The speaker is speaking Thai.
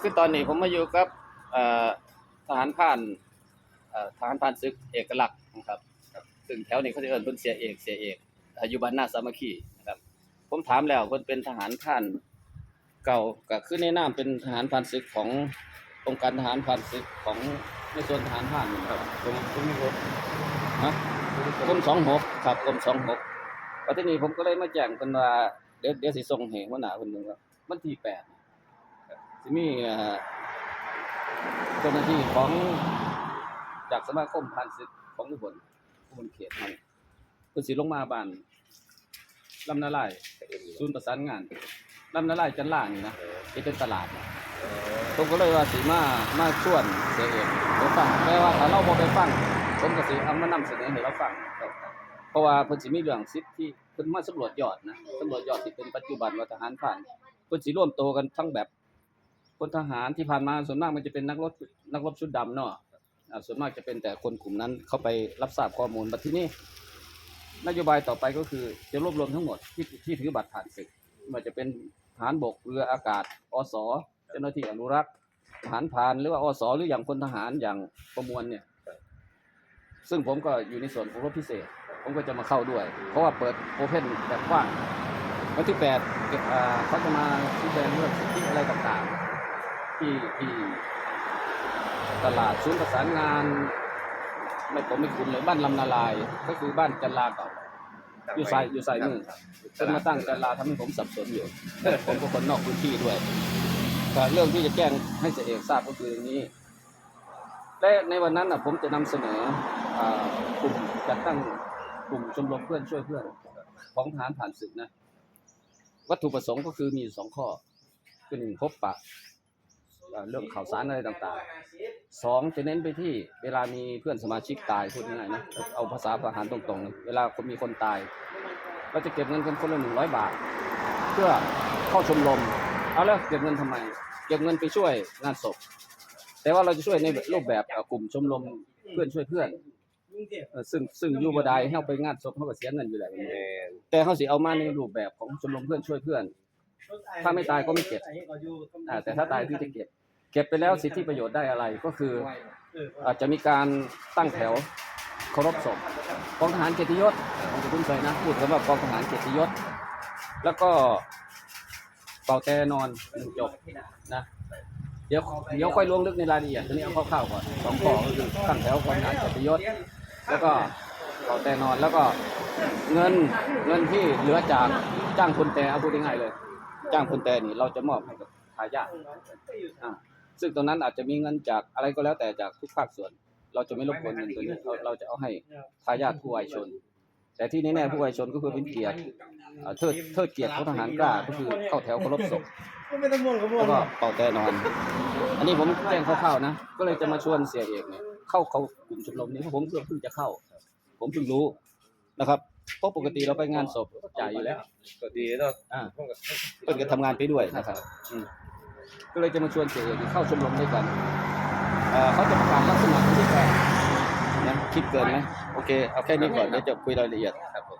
คือตอนนี้ผมมาอยู่กับทหารผ่านทหารผ่านศึกเอกลักษณ์นะครับซึ่งแถวนี้เขาจะเอิ้นเพิ่นเสียเอกเสียเอกอายุบ้านนาสามัคคีนะครับ ผมถามแล้วเพิ่นเป็นทหารผ่านเก่าก็คือในนามเป็นทหารผ่านศึกขององค์การทหารผ่านศึกของในส่วนทหารผ่านนี่ครับกรมกรมหกฮะกรม26ครับกรม26วันนี้ผมก็เลยมาแจ้งเพิ่นว่าเดี๋ยวเดี๋ยวสิส่งให้หัวหน้าเพิ่นเบิ่งครับวันที่แปด สิมีเจ้าหน้าที่ของจากสมาคมพันศึกของอุบลอุบลเขตมันเพิ่นสิลงมาบ้านลำนาลายศูนย์ประสานงานลำนาลายจันล่างนี่นะที่เป็นตลาดผมก็เลยว่าสิมามาชวนเสียเอกไปฟังแต่ว่าถ้าเราบ่ไปฟังผมก็สิเอามานำเสนอให้เราฟังเพราะว่าเพิ่นสิมีเรื่องสิทธิ์ที่เพิ่นมาสำรวจยอดนะสำรวจยอดที่เป็นปัจจุบันว่าทหารผ่านเพิ่นสิร่วมโตกันทั้งแบบ พลทหารที่ผ่านมาส่วนมากมันจะเป็นนักรบนักรบชุดดำเนาะอ่าส่วนมากจะเป็นแต่คนกลุ่มนั้นเข้าไปรับทราบข้อมูลบัดที่นี้นโยบายต่อไปก็คือจะรวบรวมทั้งหมดที่ที่ถือบัตรผ่านศึกไม่ว่าจะเป็นทหารบกเรืออากาศอสเจ้าหน้าที่อนุรักษ์ทหารพรานหรือว่าอสหรืออย่างพลทหารอย่างประมวลเนี่ย ซึ่งผมก็อยู่ในส่วนของรบพิเศษ ผมก็จะมาเข้าด้วย เพราะว่าเปิดโอเพนแบบกว้างวันที่แปดอ่าเขาจะมาชี้แจงเรื่องสิทธิอะไรต่างๆ ที่ที่ตลาดศูนย์ประสานงาน ไม่ผมไม่คุ้นเลยบ้านลำนาลาย ก็คือบ้านจันลาเก่าอยู่สายอยู่สายมือเป็นมาตั้งจันลาทำให้ผมสับสนอยู่ ผมก็คนนอกพื้นที่ด้วยแต่เรื่องที่จะแจ้งให้เสียเอกทราบก็คืออย่างนี้ และในวันนั้นน่ะผมจะนำเสนออ่ากลุ่มจัดตั้งกลุ่มชมรมเพื่อนช่วยเพื่อนของทหารผ่านศึกนะ วัตถุประสงค์ก็คือมีอยู่สองข้อคือหนึ่งพบปะ เอ่อเรื่องข่าวสารอะไรต่างๆสองจะเน้นไปที่เวลามีเพื่อนสมาชิกตายพูดง่ายๆนะเอาภาษาทหารตรงๆเลยเวลาคนมีคนตายเราจะเก็บเงินกันคนละหนึ่งร้อยบาท เพื่อเข้าชมรมเอาแล้วเก็บเงินทำไม เก็บเงินไปช่วยงานศพ แต่ว่าเราจะช่วยในรูปแบบเอ่อกลุ่มชมรมเพื่อนช่วยเพื่อนเอ่อซึ่งซึ่งอยู่บ่ได้ให้เราไปงานศพเขาก็เสียเงินอยู่แล้วแม่นแต่เขาสิเอามาในรูปแบบของชมรมเพื่อนช่วยเพื่อน ถ้าไม่ตายก็ไม่เก็บอ่าแต่ถ้าตายที่จะเก็บ เก็บไปแล้วสิทธิประโยชน์ได้อะไรก็คือ อาจจะมีการตั้งแถวเคารพศพกองทหารเกียรติยศผมจะคุ้นเคยนะพูดคำว่ากองทหารเกียรติยศ แล้วก็เป่าแต่นอนจบนะเดี๋ยวเดี๋ยวค่อยลงลึกในรายละเอียดทีนี้เอาคร่าวๆก่อนสองข้อก็คือตั้งแถวกองทหารเกียรติยศ แล้วก็เป่าแต่นอนแล้วก็เงินเงินที่เหลือจากจ้างคนแต่เอาพูดง่ายๆเลย จ้างคนแต่นี่เราจะมอบให้กับทายาทอ่า ซึ่งตรงนั้นอาจจะมีเงินจากอะไรก็แล้วแต่จากทุกภาคส่วน เราจะไม่รบกวนเงินตัวนี้เราเราจะเอาให้ทายาทผู้วายชน แต่ที่แน่ๆผู้วายชนก็คือเป็นเกียรติอ่าเทิดเทิดเกียรติของทหารกล้าก็คือเข้าแถวเคารพศพไม่ต้องม่วงก็ม่วแล้งวก็เป่าแต่นอน อันนี้ผมแจ้งคร่าวๆนะ ก็เลยจะมาชวนเสียเอกเนี่ยเข้าเขากลุ่มชมรมนี้เพราะผมเพิ่งจะเข้า ผมเพิ่งรู้นะครับ เพราะปกติเราไปงานศพก็จ่ายอยู่แล้ว ก็ดีเนาะอ่าผมก็เพิ่นก็ทำงานไปด้วยนะครับอืม ก็เลยจะมาชวนเสียเอกเข้าชมรมด้วยกันเขาจะประกาศลักษณะที่แปดนะคิดเกินไหมโอเคเอาแค่นี้ก่อนเดี๋ยวจะคุยรายละเอียดครับผม